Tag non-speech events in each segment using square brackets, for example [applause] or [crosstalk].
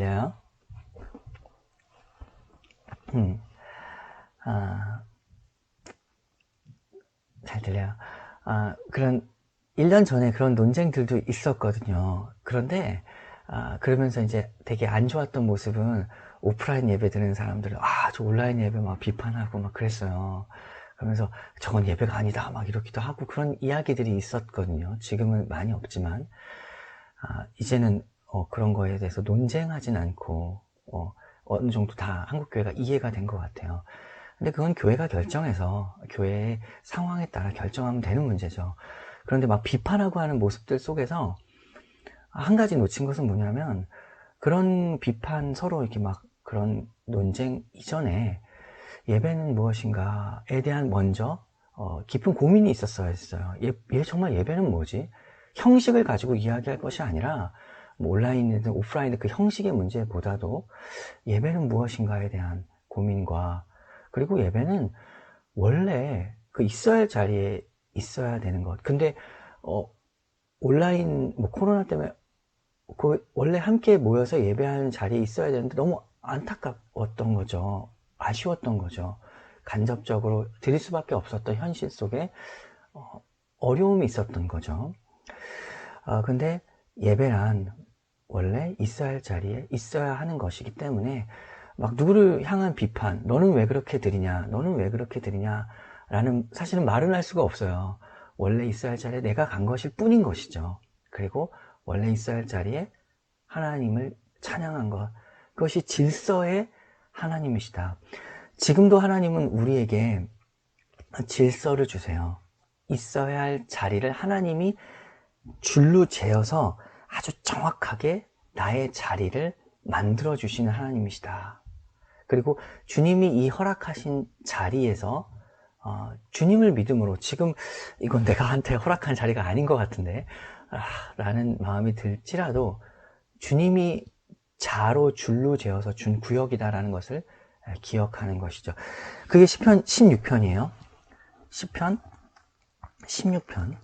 들려요? 음, 아, 잘 들려요. 아, 그런 1년 전에 그런 논쟁들도 있었거든요. 그런데 아, 그러면서 이제 되게 안 좋았던 모습은 오프라인 예배 드는 사람들은 아, 저 온라인 예배 막 비판하고 막 그랬어요. 그러면서 저건 예배가 아니다 막 이렇기도 하고 그런 이야기들이 있었거든요. 지금은 많이 없지만 아, 이제는 어, 그런 거에 대해서 논쟁하진 않고 어, 어느 정도 다 한국 교회가 이해가 된 것 같아요. 근데 그건 교회가 결정해서 교회의 상황에 따라 결정하면 되는 문제죠. 그런데 막 비판하고 하는 모습들 속에서 한 가지 놓친 것은 뭐냐면 그런 비판 서로 이렇게 막 그런 논쟁 이전에 예배는 무엇인가에 대한 먼저 어, 깊은 고민이 있었어야 했어요. 예, 예, 정말 예배는 뭐지? 형식을 가지고 이야기할 것이 아니라 뭐 온라인이든 오프라인이든 그 형식의 문제보다도 예배는 무엇인가에 대한 고민과 그리고 예배는 원래 그 있어야 할 자리에 있어야 되는 것. 근데 어, 온라인 뭐 코로나 때문에 그 원래 함께 모여서 예배하는 자리에 있어야 되는데 너무 안타까웠던 거죠. 아쉬웠던 거죠. 간접적으로 드릴 수밖에 없었던 현실 속에 어, 어려움이 있었던 거죠. 어, 근데 예배란 원래 있어야 할 자리에 있어야 하는 것이기 때문에 막 누구를 향한 비판, 너는 왜 그렇게 드리냐, 너는 왜 그렇게 드리냐, 라는 사실은 말은 할 수가 없어요. 원래 있어야 할 자리에 내가 간 것일 뿐인 것이죠. 그리고 원래 있어야 할 자리에 하나님을 찬양한 것, 그것이 질서의 하나님이시다. 지금도 하나님은 우리에게 질서를 주세요. 있어야 할 자리를 하나님이 줄로 재어서 아주 정확하게 나의 자리를 만들어 주시는 하나님이시다. 그리고 주님이 이 허락하신 자리에서 어, 주님을 믿음으로 지금 이건 내가 한테 허락한 자리가 아닌 것 같은데 아, 라는 마음이 들지라도 주님이 자로 줄로 재어서 준 구역이다라는 것을 기억하는 것이죠. 그게 10편 16편이에요. 10편 16편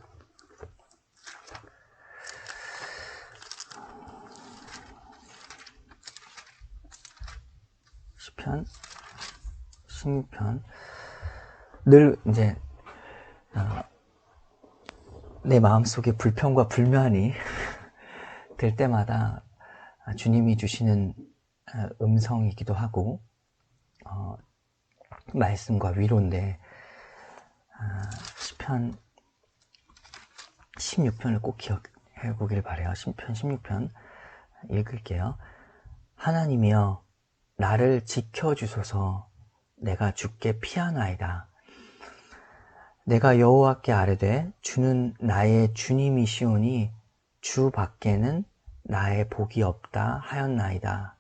편 16편 늘 이제 어, 내 마음속에 불평과 불만이 [laughs] 될 때마다 주님이 주시는 어, 음성이기도 하고 어, 말씀과 위로인데 어, 시편 16편을 꼭 기억해 보길 바래요. 10편 16편 읽을게요. 하나님이여 나를 지켜주소서 내가 죽게 피하나이다. 내가 여호와께 아뢰되 주는 나의 주님이시오니 주 밖에는 나의 복이 없다 하였나이다.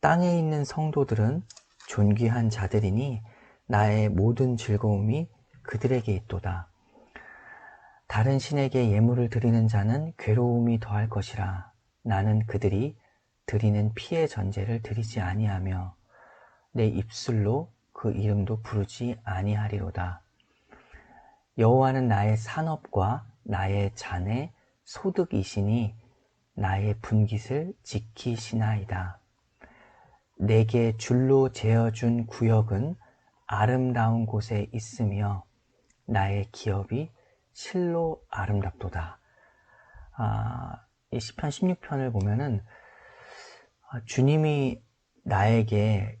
땅에 있는 성도들은 존귀한 자들이니 나의 모든 즐거움이 그들에게 있도다. 다른 신에게 예물을 드리는 자는 괴로움이 더할 것이라. 나는 그들이 드리는 피의 전제를 드리지 아니하며 내 입술로 그 이름도 부르지 아니하리로다. 여호와는 나의 산업과 나의 잔의 소득이시니 나의 분깃을 지키시나이다. 내게 줄로 재어준 구역은 아름다운 곳에 있으며 나의 기업이 실로 아름답도다. 아, 이 시편 16편을 보면은 아, 주님이 나에게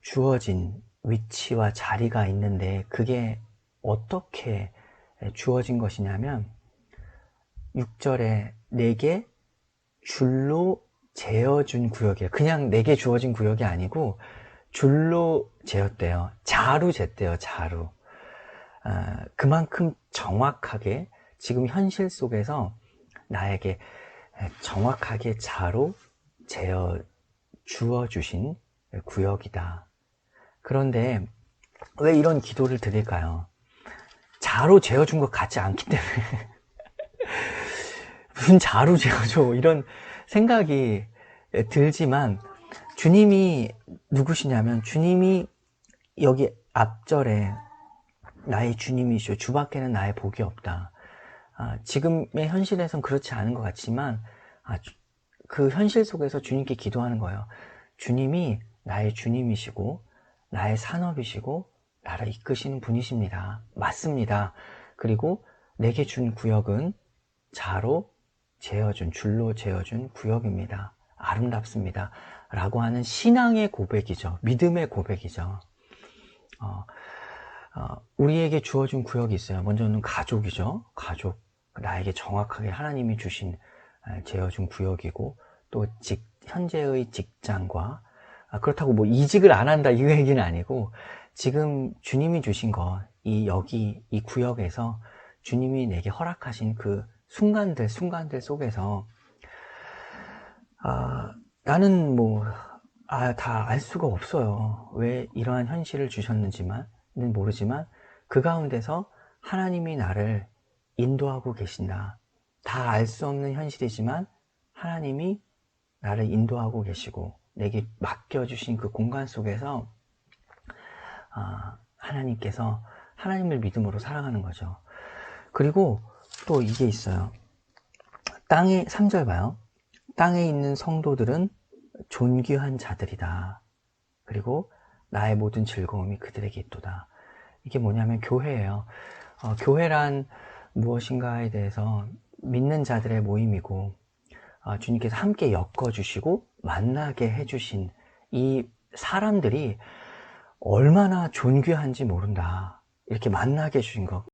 주어진 위치와 자리가 있는데 그게 어떻게 주어진 것이냐면 6절에 내게 줄로 재어준 구역이에요. 그냥 내게 주어진 구역이 아니고 줄로 재었대요. 자루 쟀대요. 자루. 아, 그만큼 정확하게 지금 현실 속에서 나에게 정확하게 자로 재어 주어 주신 구역이다. 그런데 왜 이런 기도를 드릴까요? 자로 재어준 것 같지 않기 때문에 [laughs] 무슨 자로 재어줘 이런 생각이 들지만 주님이 누구시냐면 주님이 여기 앞절에 나의 주님이시오 주밖에는 나의 복이 없다 아, 지금의 현실에선 그렇지 않은 것 같지만 아, 그 현실 속에서 주님께 기도하는 거예요. 주님이 나의 주님이시고 나의 산업이시고 나를 이끄시는 분이십니다. 맞습니다. 그리고 내게 준 구역은 자로 재어준 줄로 재어준 구역입니다. 아름답습니다. 라고 하는 신앙의 고백이죠. 믿음의 고백이죠. 어, 어, 우리에게 주어진 구역이 있어요. 먼저는 가족이죠. 가족. 나에게 정확하게 하나님이 주신 에, 재어준 구역이고 또 직, 현재의 직장과 아, 그렇다고 뭐 이직을 안 한다 이 얘기는 아니고 지금 주님이 주신 것, 이 여기 이 구역에서 주님이 내게 허락하신 그 순간들 순간들 속에서 아, 나는 뭐, 아, 다 알 수가 없어요. 왜 이러한 현실을 주셨는지만은 모르지만 그 가운데서 하나님이 나를 인도하고 계신다. 다 알 수 없는 현실이지만 하나님이 나를 인도하고 계시고 내게 맡겨주신 그 공간 속에서 아, 하나님께서 하나님을 믿음으로 살아가는 거죠. 그리고 또 이게 있어요. 땅에, 3절 봐요. 땅에 있는 성도들은 존귀한 자들이다. 그리고 나의 모든 즐거움이 그들에게 있도다. 이게 뭐냐면 교회예요. 어, 교회란 무엇인가에 대해서 믿는 자들의 모임이고 어, 주님께서 함께 엮어주시고 만나게 해주신 이 사람들이 얼마나 존귀한지 모른다. 이렇게 만나게 해주신 것.